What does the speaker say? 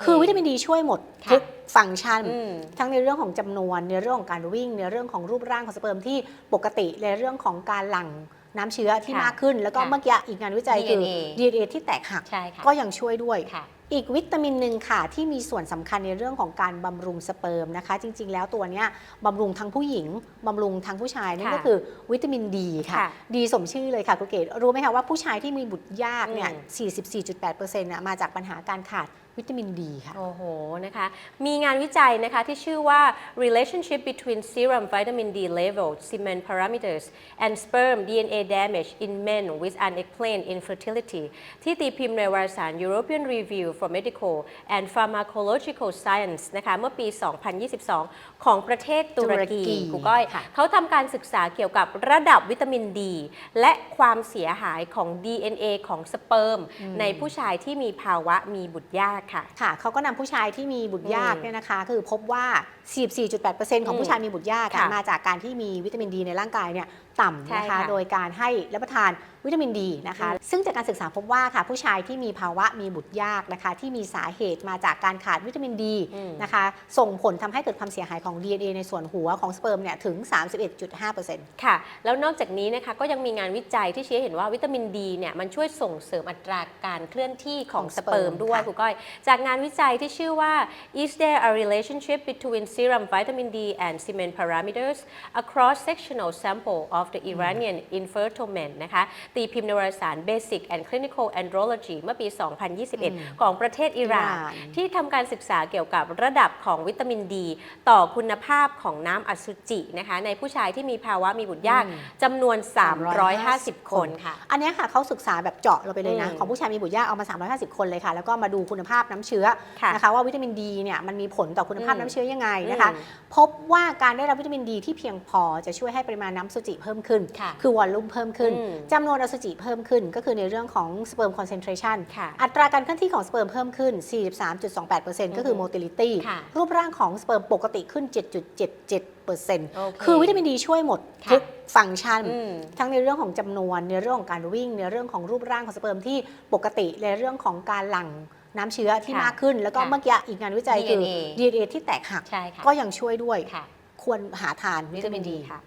เคคือวิตามินดีช่วยหมดค่ะทุกฟังก์ชันอืมทั้งในเรื่องของจำนวน ในเรื่องของการวิ่ง ในเรื่องของรูปร่างของสเปิร์มที่ปกติ ในเรื่องของการหลั่งน้ำเชื้อที่ค่ะมากขึ้น แล้วก็ค่ะเมื่อกี้อีกงานวิจัยคือ DNA DNA ที่แตกหักใช่ค่ะก็ยังช่วยด้วยค่ะอีกวิตามินหนึ่งค่ะ ที่มีส่วนสำคัญในเรื่องของการบำรุงสเปิร์มนะคะ จริง ๆ แล้วตัวเนี้ยบำรุงทั้งผู้หญิงบำรุงทั้งผู้ชายนั่นค่ะก็คือวิตามินดีค่ะค่ะดีสมชื่อเลยค่ะคุณเกดรู้ไหมคะว่าผู้ชายที่มีบุตรยากเนี่ยอืม44.8%น่ะมาจากปัญหาการขาด วิตามินดีค่ะ โอ้โหนะคะ มีงานวิจัยนะคะที่ชื่อว่า relationship between serum vitamin D level, semen parameters and sperm DNA damage in men with unexplained infertility ที่ตีพิมพ์ในวารสาร European Review for Medical and Pharmacological Science นะคะเมื่อปี 2022 ของประเทศตุรตุรกีกีครูก้อยค่ะเขาทำการศึกษาเกี่ยวกับระดับวิตามินดี และความเสียหายของ DNA ของสเปิร์มในผู้ชายที่มีภาวะมีบุตรยากค่ะค่ะเขาก็นำผู้ชายที่มีบุตรยากอืมเนี่ยนะคะ คือพบว่า 44.8%ของผู้ชายมีบุตรยากค่ะค่ะมาจากการที่มีวิตามินดีในร่างกายเนี่ยต่ำนะใช่คะค่ะโดยการให้รับประทานวิตามินดีนะคะ ซึ่งจากการศึกษาพบว่าค่ะ ผู้ชายที่มีภาวะมีบุตรยากนะคะ ที่มีสาเหตุมาจากการขาดวิตามินดีอืมนะคะ ส่งผลทำให้เกิดความเสียหายของ DNA ในส่วนหัวของสเปิร์มเนี่ยถึง 31.5%ค่ะ แล้วนอกจากนี้นะคะก็ยังมีงานวิจัยที่ชี้ให้เห็นว่าวิตามินดีเนี่ยมันช่วยส่งเสริมอัตราการเคลื่อนที่ของของสเปิร์มสเปิร์มด้วยค่ะครูก้อยจากงานวิจัยที่ชื่อว่า is there a relationship between serum vitamin D and semen parameters a cross sectional sample of the Iranian infertile men นะคะ ตีพิมพ์ในวารสาร Basic and Clinical Andrology เมื่อปี 2021 ของประเทศอิหร่านอิหร่านที่ทำการศึกษาเกี่ยวกับระดับของวิตามินดี ต่อคุณภาพของน้ำอสุจินะคะในผู้ชายที่มีภาวะมีบุตรยากอืมจำนวน 350 คนค่ะ อันเนี้ยค่ะเขาศึกษาแบบเจาะเราไปเลยนะอืมของผู้ชายมีบุตรยากเอามา 350 คนเลยค่ะ แล้วก็มาดูคุณภาพน้ำเชื้อค่ะนะคะว่าวิตามินดีเนี่ยมันมีผลต่อคุณภาพอืมน้ำเชื้อยังไงนะคะอืมพบว่าการได้รับวิตามินดีที่เพียงพอจะช่วยให้ปริมาณน้ำสุจิเพิ่มขึ้นค่ะคือวอลลุ่มเพิ่มขึ้นอืมจำนวนอสุจิเพิ่มขึ้น ก็คือในเรื่องของสเปิร์มคอนเซนเทรชันค่ะอัตราการเคลื่อนที่ของสเปิร์มเพิ่มขึ้น 43.28%ก็คืออือฮึ motility ค่ะรูปร่างของสเปิร์มปกติขึ้น 7.77%โอเคคือวิตามินดีช่วยหมดค่ะทุกฟังก์ชันอืมทั้งในเรื่องของจำนวน ในเรื่องของการวิ่ง ในเรื่องของรูปร่างของสเปิร์มที่ปกติ ในเรื่องของการหลั่ง น้ำเชื้อที่ค่ะมากขึ้น แล้วก็ค่ะเมื่อกี้อีกงานวิจัยคือ DNA DNA ที่แตกหักใช่ค่ะก็ยังช่วยด้วยค่ะควรหาทานวิตามินดีค่ะ